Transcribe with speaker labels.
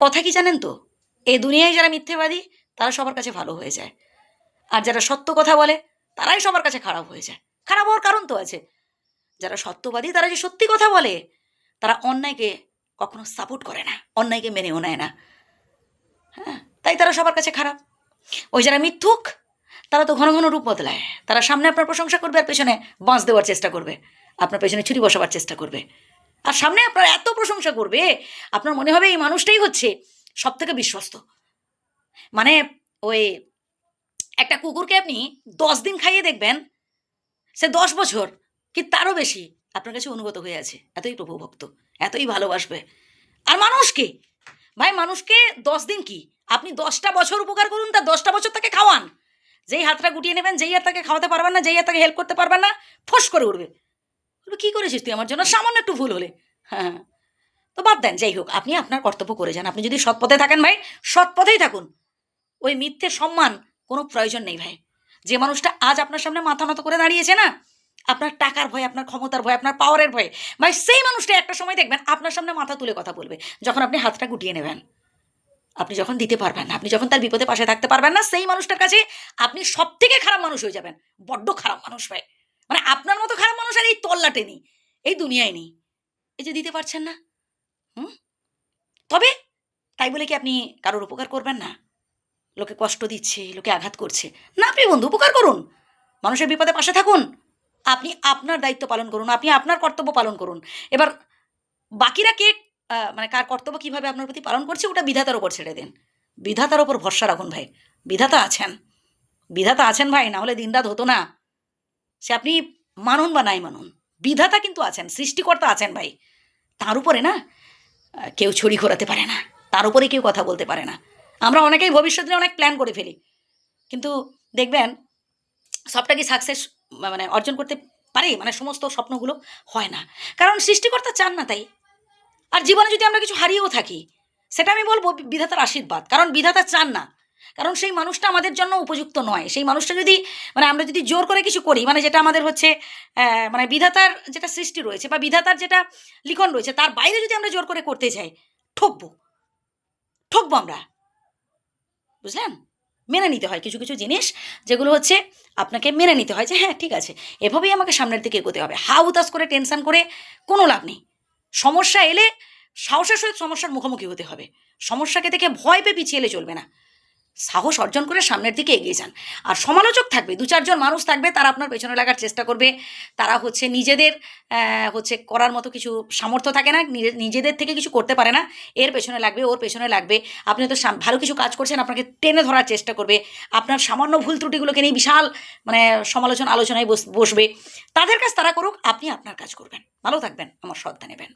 Speaker 1: কথা কি জানেন তো? এই দুনিয়ায় যারা মিথ্যেবাদী, তারা সবার কাছে ভালো হয়ে যায়। আর যারা সত্য কথা বলে, তারাই সবার কাছে খারাপ হয়ে যায়। খারাপ হওয়ার কারণ তো আছে। যারা সত্যবাদী, তারা যে সত্যি কথা বলে, তারা অন্যায়কে কখনো সাপোর্ট করে না, অন্যায়কে মেনেও নেয় না। হ্যাঁ তাই তারা সবার কাছে খারাপ। ওই যারা মিথ্যুক, তারা তো ঘন ঘন রূপ বদলায়। তারা সামনে আপনার প্রশংসা করবে আর পেছনে বাঁশ দেওয়ার চেষ্টা করবে। আপনার পেছনে ছুরি বসাবার চেষ্টা করবে। আর সামনে আপনার এত প্রশংসা করবে, আপনার মনে হবে এই মানুষটাই হচ্ছে সব থেকে বিশ্বস্ত। মানে ওই একটা কুকুরকে আপনি দশ দিন খাইয়ে দেখবেন, সে দশ বছর, কি তারও বেশি আপনার কাছে অনুগত হয়ে আছে, এতই প্রভুভক্ত, এতই ভালোবাসবে। আর মানুষকে ভাই মানুষকে দশ দিন কি? আপনি দশটা বছর উপকার করুন তার দশটা বছর তাকে খাওয়ান। যেই হাতটা গুটিয়ে নেবেন, যেই আর তাকে খাওয়াতে পারবেন না, যেই আর তাকে হেল্প করতে পারবেন না, ফোস করে উঠবে। বলবে কী করেছিস তুই? আমার জন্য সামান্য একটু ভুল হলে। হ্যাঁ তো বাদ দেন, যাই হোক, আপনি আপনার কর্তব্য করে যান। আপনি যদি সৎ পথে থাকেন ভাই, সৎ পথেই থাকুন। ওই মিথ্যে সম্মান কোনো প্রয়োজন নেই ভাই। যে মানুষটা আজ আপনার সামনে মাথা নত করে দাঁড়িয়েছে না, আপনার টাকার ভয়, আপনার ক্ষমতার ভয়, আপনার পাওয়ারের ভয়, ভাই, সেই মানুষটা একটা সময় দেখবেন আপনার সামনে মাথা তুলে কথা বলবে, যখন আপনি হাতটা গুটিয়ে নেবেন। আপনি যখন দিতে পারবেন না, আপনি যখন তার বিপদে পাশে থাকতে পারবেন না, সেই মানুষটার কাছে আপনি সব থেকে খারাপ মানুষ হয়ে যাবেন। বড্ড খারাপ মানুষ ভাই। মানে আপনার মতো খারাপ মানুষ নেই এই দুনিয়ায় নেই। এই যে দিতে পারছেন না, হুম? তবে তাই বলে কি আপনি কারোর উপকার করবেন না? লোকে কষ্ট দিচ্ছে, লোকে আঘাত করছে। না আপনি বন্ধু, উপকার করুন। মানুষের বিপদে পাশে থাকুন। আপনি আপনার দায়িত্ব পালন করুন, আপনি আপনার কর্তব্য পালন করুন। এবার বাকিরা কে মানে কার কর্তব্য কীভাবে আপনার প্রতি পালন করছে, ওটা বিধাতার ওপর ছেড়ে দিন। বিধাতার ওপর ভরসা রাখুন ভাই। বিধাতা আছেন। বিধাতা আছেন ভাই, না হলে দিনরাত হতো না। সে আপনি মানুন বা নাই মানুন। বিধাতা কিন্তু আছেন, সৃষ্টিকর্তা আছেন ভাই। তার উপরে না, কেউ ছড়ি ঘোরাতে পারে না, তার উপরে কেউ কথা বলতে পারে না। আমরা অনেকেই ভবিষ্যতে অনেক প্ল্যান করে ফেলি। কিন্তু দেখবেন, সবটা কি সাকসেস মানে অর্জন করতে পারে? মানে সমস্ত স্বপ্নগুলো হয় না। কারণ সৃষ্টিকর্তা চান না তাই। আর জীবনে যদি আমরা কিছু হারিয়েও থাকি, সেটা আমি বলব বিধাতার আশীর্বাদ। কারণ বিধাতা চান না। কারণ সেই মানুষটা আমাদের জন্য উপযুক্ত নয়। সেই মানুষটা যদি মানে আমরা যদি জোর করে কিছু করি মানে যেটা আমাদের হচ্ছে মানে বিধাতার যেটা সৃষ্টি রয়েছে বা বিধাতার যেটা লিখন রয়েছে, তার বাইরে যদি আমরা জোর করে করতে চাই, ঠকবো। ঠকবো আমরা। বুঝলেন? মেনে নিতে হয় কিছু কিছু জিনিস যেগুলো হচ্ছে আপনাকে মেনে নিতে হয় যে হ্যাঁ ঠিক আছে, এভাবেই আমাকে সামনের দিকে এগোতে হবে। হা উতাস করে, টেনশন করে কোনো লাভ নেই। সমস্যা এলে সাহসের সহিত সমস্যার মুখোমুখি হতে হবে। সমস্যাকে দেখে ভয় পেয়ে পিছিয়ে এলে চলবে না। সাহস অর্জন করে সামনের দিকে এগিয়ে যান। আর সমালোচক থাকবে, দু চারজন মানুষ থাকবে, তারা আপনার পেছনে লাগার চেষ্টা করবে। তারা হচ্ছে নিজেদের হচ্ছে করার মতো কিছু সামর্থ্য থাকে না, নিজে- নিজেদের থেকে কিছু করতে পারে না। এর পেছনে লাগবে, ওর পেছনে লাগবে। আপনি তো ভালো কিছু কাজ করছেন, আপনাকে টেনে ধরার চেষ্টা করবে। আপনার সামান্য ভুল ত্রুটিগুলোকে নিয়ে বিশাল মানে সমালোচনা আলোচনায় বস- বসবে। তাদের কাজ তারা করুক, আপনি আপনার কাজ করবেন। ভালো থাকবেন, আমার শ্রদ্ধা নেবেন।